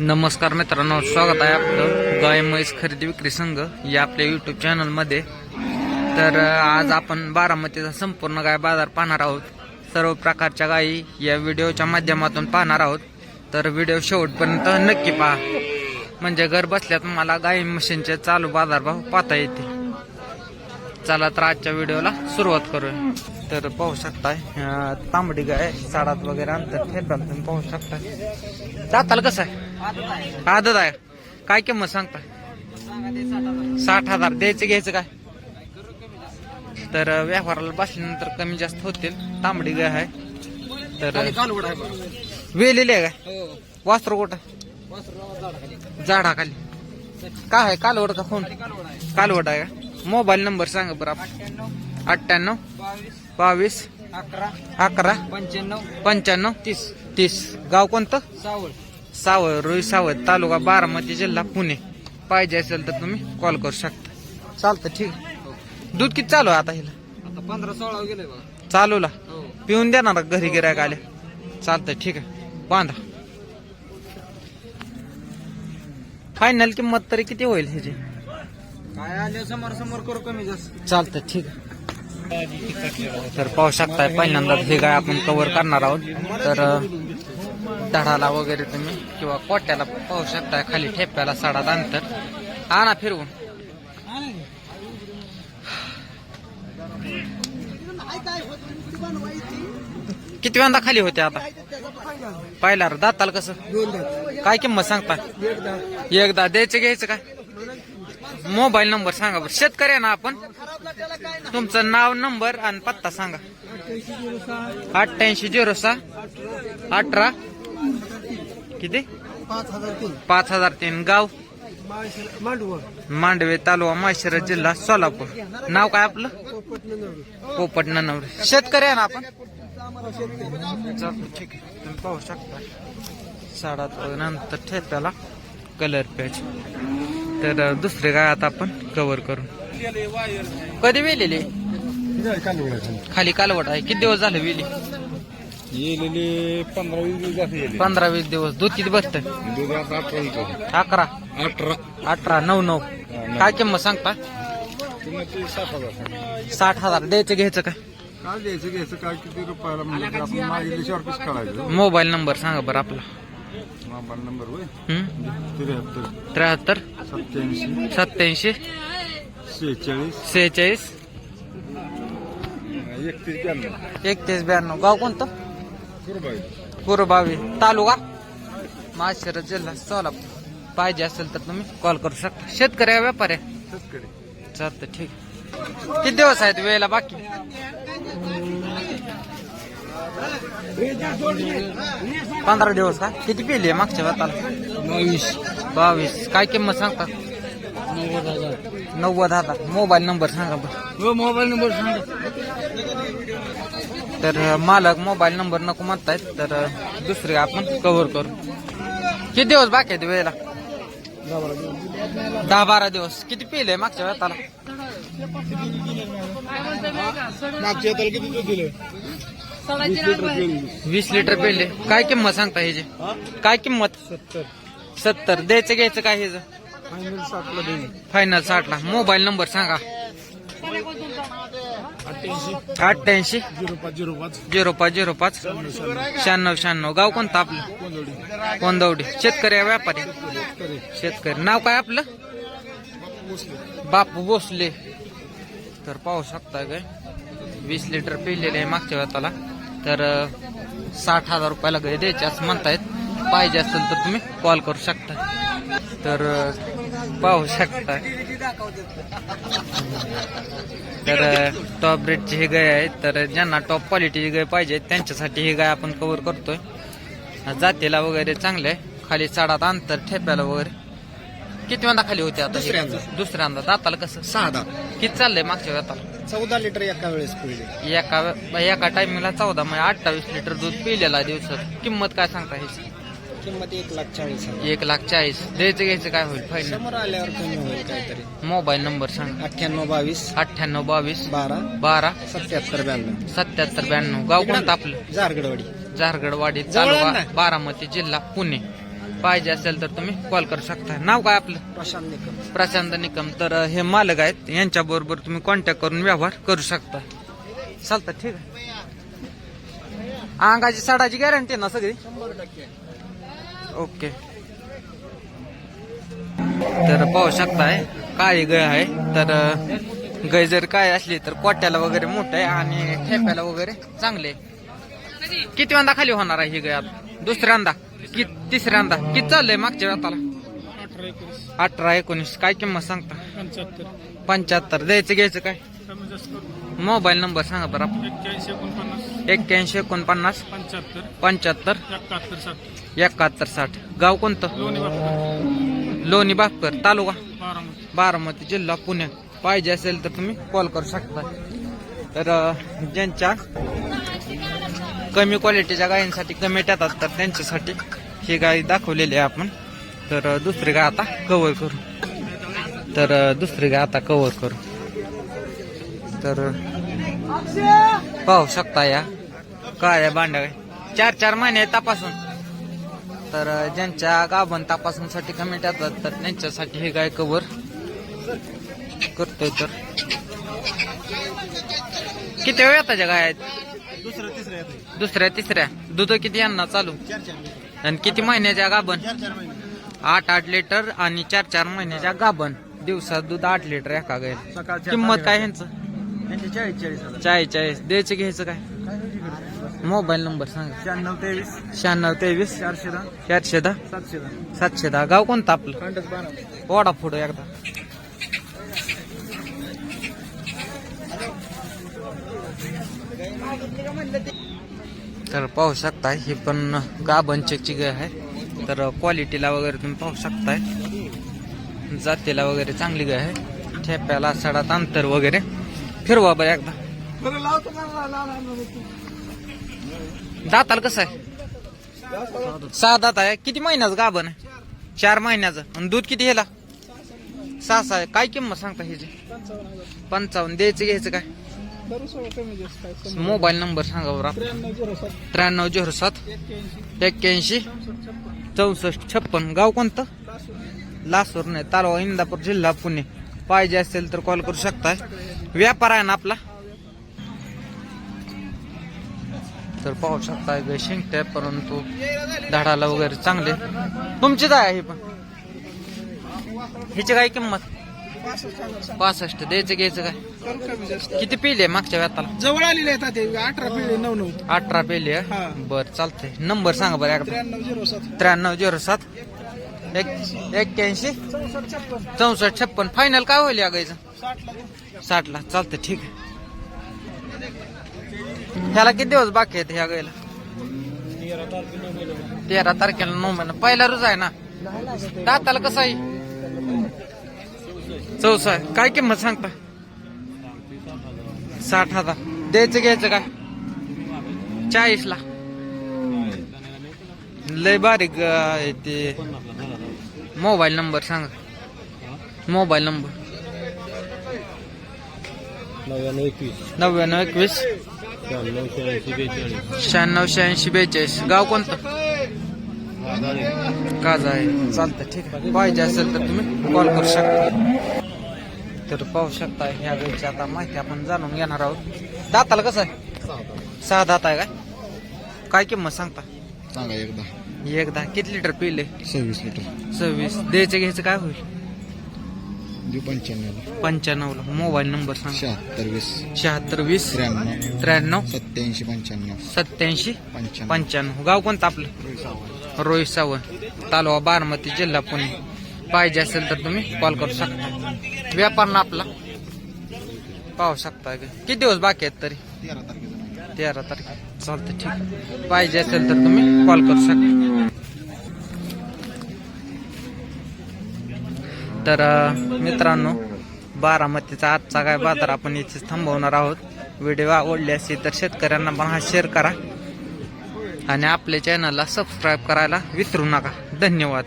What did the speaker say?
नमस्कार मित्रांनो स्वागत आहे आपलं गाय म्हैस खरेदी विक्री संघ या आपल्या युट्यूब चॅनलमध्ये तर आज आपण बारामतीचा संपूर्ण गाय बाजार पाहणार आहोत. सर्व प्रकारच्या गायी या व्हिडिओच्या माध्यमातून पाहणार आहोत. तर व्हिडिओ शेवटपर्यंत नक्की पहा. म्हणजे घर बसल्या तुम्हाला गाई मशीनचे चालू बाजारभाव पाहता येतील. चला तर आजच्या व्हिडिओला सुरुवात करूया. तर पाहू शकताय तांबडी गाय साडात वगैरे अंतर ठेपाल तुम्ही पाहू शकताय. दाताल कसं आहे? आदत आहे. काय किंमत सांगताय? साठ हजार. द्यायचं घ्यायचं काय? तर अं, व्यवहाराला बसल्यानंतर कमी जास्त होतील. तांबडी गाय आहे. तर वेलेली आहे काय? वास्त्र कुठं? झाडाखाली. काय आहे? कालवड का फोन कालवड आहे का? मोबाईल नंबर सांगा बरं आपण अठ्ठ्याण्णव बावीस अकरा अकरा पंच्याण्णव पंच्याण्णव तीस तीस. गाव कोणतं? सावळ. सावळ रोई सावळ तालुका बारामती जिल्हा पुणे. पाहिजे असेल तर तुम्ही कॉल करू शकता. चालतं ठीक आहे. दूध किती चालू आहे आता हिला? आता पंधरा सोळा गेले बघा. चालूला? हो. पिऊन देणार घरी गिरायक आले? चालतंय ठीक आहे. बांधा. फायनल किंमत तरी किती होईल ह्याची? काय आले समोर समोर करू कमी जास्त. चालतं ठीक आहे. तर पाहू शकताय पहिल्यांदा हे गाय आपण कव्हर करणार आहोत. तर धडाला वगैरे तुम्ही किंवा कोट्याला पाहू शकताय खाली ठेप्याला साडात अंतर. आणा फिरवून. किती वेळा खाली होते आता? पाहिला दाताल कसं? काय किंमत सांगता एकदा द्यायचं घ्यायचं काय? मोबाईल नंबर सांगा बरं. शेतकरी ना आपण तुमचं नाव नंबर आणि पत्ता सांगा. अठ्ठ्याऐंशी झिरो सहा अठरा. किती? पाच हजार तीन. पाच हजार तीन गाव? मांडव मांडवे तालुका माळशिरस जिल्हा सोलापूर. नाव काय आपलं? पोपट नवरे शेतकरी आहे ना आपण? चालतं, ठीक आहे. तुम्ही पाहू शकता. साडा नंतर ठेप्याला कलर पॅच तर दुसरे काय आता आपण कव्हर करून. कधी वेलेली? खाली कालवट आहे. किती दिवस झाले वेली? येलेले पंधरा वीस दिवस झाले पंधरा वीस दिवस. दूध किती बसत दूध आता अठरा लिटर अकरा? अठरा. अठरा नऊ नऊ. काय किंमत सांगता? सात हजार साठ हजार. द्यायचं घ्यायचं काय? काय द्यायचं घ्यायचं काय किती रुपयाला म्हणजे आपण मागितल्याशिवाय मोबाईल नंबर सांगा बरं आपला. मोबाईल नंबर होय. हम्म? त्र्याहत्तर. त्र्याहत्तर? सत्याऐंशी सत्याऐंशी शेहेचाळीस सेहेचाळीस? एकतीस ब्याण्णव. एकतीस ब्याण्णव. गाव कोणतं? कुरबावी. तालुका? माळशिरस जिल्हा सोलापूर. पाहिजे असेल तर तुम्ही कॉल करू शकता. शेतकरी आहे, व्यापारी आहे? शेतकरी. चालतं ठीक किती दिवस आहेत वेळेला बाकी? पंधरा दिवस का? किती पिली आहे मागच्या वेताला? बावीस. बावीस. काय किंमत सांगता? नव्वद हजार. नव्वद हजार. मोबाईल नंबर सांगा बरं. हो मोबाईल नंबर सांगा. तर मालक मोबाईल नंबर नको म्हणतायत तर दुसरे आपण कव्हर करू. किती दिवस बाकी आहेत वेळेला? दहा बारा दिवस. किती पिले मागच्या वेताला? मागच्या त्याला किती दिलं? वीस लिटर पेले काय किंमत सांगता ह्याची? काय किंमत? सत्तर. सत्तर. द्यायचं घ्यायचं काय ह्याचं? फायनल फायनल साठला. मोबाईल नंबर सांगा. अठ्ठ्याऐंशी. झिरो पाच झिरो पाच. झिरो पाच झिरो पाच. शहाण्णव शहाण्णव. गाव कोणतं आपलं? कोंदवडी. शेतकरी आहे व्यापारी. शेतकरी. नाव काय आपलं? बापू भोसले. तर पाहू शकता काय वीस लिटर पिलेले आहे मागच्या वेताला तर साठ हजार रुपयाला गाय द्यायचे असं म्हणतायत. पाहिजे असेल तर तुम्ही कॉल करू शकता. तर पाहू शकता. तर टॉप रेटची ही गाय आहे. तर ज्यांना टॉप क्वालिटीची गाय पाहिजे त्यांच्यासाठी ही गाय आपण कव्हर करतोय. जातीला वगैरे चांगले खाली साडात अंतर ठेप्याला वगैरे. किती वेळा खाली होते आता दुसऱ्यांदा. दाताला कसं? सहा दहा किती चाललंय मागच्या वेताला चौदा लिटर एका वेळेस पिळले एका टायमिंगला चौदा म्हणजे अठ्ठावीस लिटर दूध पिलेला दिवसात. किंमत काय सांगता ह्याची? किंमत एक लाख चाळीस हजार. एक लाख चाळीस. द्यायचं घ्यायचं काय होईल? फायनल समोर आल्यावर कमी होईल काहीतरी. मोबाईल नंबर सांगा. अठ्ठ्याण्णव बावीस. अठ्ठ्याण्णव बावीस. बारा. बारा. सत्याहत्तर ब्याण्णव. सत्याहत्तर ब्याण्णव. गाव कोणतं आपलं? झारगडवाडी. झारगडवाडी जवळ आहे तालुका ना? बारामती जिल्हा पुणे. पाहिजे असेल तर तुम्ही कॉल करू शकता. नाव काय आपलं? प्रशांत निकम. प्रशांत निकम. तर हे मालक आहेत. यांच्या बरोबर तुम्ही कॉन्टॅक्ट करून व्यवहार करू शकता. चालतं ठीक आहे. अंगाची साडाची गॅरंटी ना सगळी? ओके तर पाहू शकताय काळी गाय आहे. तर गाय जर काय असली तर कोट्याला वगैरे मोठं आहे आणि ठेप्याला वगैरे चांगले आहे. किती वंदा खाली होणार आहे ही गाय दुसऱ्यांदा. कि तिसऱ्यांदा. किती चाललंय मागच्या वेळाला अठरा एकोणीस. काय किंमत सांगता? पंच्याहत्तर. द्यायचं घ्यायचं काय? मोबाईल नंबर सांगा बरं आपण. एक्क्याऐंशी एकोणपन्नास. पंच्याहत्तर. पंच्याहत्तर एकाहत्तर साठ. एकाहत्तर साठ गाव कोणतं? लोणी बापकर. लोणी बापकर तालुका? बारामती बारामती जिल्हा पुणे. पाहिजे असेल तर तुम्ही कॉल करू शकता. तर ज्यांच्या कमी क्वालिटीच्या गायींसाठी कमी येतात तर त्यांच्यासाठी ही गाय दाखवलेली आहे आपण. तर दुसरी गाय आता कवर करू. तर दुसरी गाय आता कवर करू. तर पाहू शकता या. काळ्या बांड्या चार चार महिने तपासून. तर ज्यांच्या गाभण तपासणीसाठी कमेंट येतात तर त्यांच्यासाठी ही गाय कवर करतोय तर. किती वेळ येताच्या गाय? आहेत दुसरं दुसऱ्या तिसऱ्या. दूध किती यांना चालू? चार चार आणि किती महिन्याच्या गाभण? आठ आठ लिटर आणि चार चार महिन्याच्या गाभण. दिवसात दूध आठ लिटर एका गाय किंमत काय ह्यांचं चाळीस चाळीस द्यायचं घ्यायचं काय? मोबाईल नंबर सांगा. शहाण्णव तेवीस. शहाण्णव तेवीस. चारशे दहा. चारशे दहा? सातशे दहा. सातशे दहा. गाव कोणतं आपलं? ओढा पुढं एकदा. तर पाहू शकताय ही पण गाभण चेकची गाय आहे. तर क्वालिटीला वगैरे तुम्ही पाहू शकताय. जातीला वगैरे चांगली गाय आहे. ठेप्याला सडात अंतर वगैरे. फिरवा बरं एकदा. दाताल कसं आहे? सहा दात आहे. किती महिन्याचं गाभण आहे? चार महिन्याचं. आणि दूध किती ह्याला? सहा सहा आहे. काय किंमत सांगता ह्याची? पंचावन्न. द्यायचं घ्यायचं काय? मोबाईल नंबर सांगा बरं. त्र्याण्णव झिरो सात. एक्क्याऐंशी. चौसष्ट छप्पन. गाव कोणतं? लासूर नाही. तालुका इंदापूर जिल्हा पुणे. पाहिजे असेल तर कॉल करू शकताय. व्यापार आहे ना आपला? तर पाहू शकताय गाय शिंकते परंतु झाडाला वगैरे चांगले. तुमचीच आहे ही पण. हिची काय किंमत? पासष्ट. द्यायचं घ्यायचं काय? किती पिले मागच्या व्याताला जवळ आलेले आहेत ते अठरा पिढी नऊ नऊ. अठरा पेली हा. बर चालतंय. नंबर सांगा बरं एकदा. त्र्याण्णव झिरो सात. त्र्याण्णव झिरो सात. एक एक्क्याऐंशी. चौसष्ट छप्पन. चौसष्ट छप्पन फायनल काय होईल या गायचं साठला. साठला. चालतंय ठीक आहे. ह्याला किती दिवस बाकी आहेत ह्या गायला तेरा तारखेला नऊ महिना. पहिला रोज आहे ना? दाताला कसं आहे? चौसा आहे काय किंमत सांगता? साठ हजार द्यायचं घ्यायचं काय चाळीस ला लय बारीक ते मोबाईल नंबर सांगा. Mobile number. नव्याण्णव एकवीस. नव्याण्णव एकवीस. शहाण्णव शहाऐंशी बेचाळीस. शहाण्णव शहाऐंशी बेचाळीस. गाव कोणतं? काज आहे चालतं ठीक आहे. पाहिजे असेल तर तुम्ही कॉल करू शकता. तर पाहू शकता ह्या गायची आता माहिती आपण जाणून घेणार आहोत. दाताला कसं आहे? सहा दात आहे काय? काय किंमत सांगता? सांगा एकदा. एकदा. किती लिटर पिले? सव्वीस लिटर. सव्वीस. द्यायचं घ्यायचं काय होईल? पंच्याण्णव पंच्याण्णवला. मोबाईल नंबर सांगा. शहात्तर वीस. शहात्तर वीस. त्र्याण्णव. त्र्याण्णव. सत्याऐंशी पंच्याण्णव. सत्याऐंशी पंच्याण्णव. पंच्याण्णव. गाव कोणतं आपलं? रोहित सावंत. तालुका बारामती जिल्हा पुणे. पाहिजे असेल तर तुम्ही कॉल करू शकता. व्यापार ना आपला. पाहू शकता का? किती दिवस बाकी आहेत तरी? तेरा तारखे. चालतं ठीक. पाहिजे असेल तर तुम्ही कॉल करू शकता तर मित्रांनो बारामतीचा आजचा काय बाजार आपण इथे थांबवणार आहोत. व्हिडिओ आवडले असेल तर शेतकऱ्यांना पण हा शेअर करा. आणि आपल्या चॅनलला सबस्क्राईब करायला विसरू नका. धन्यवाद.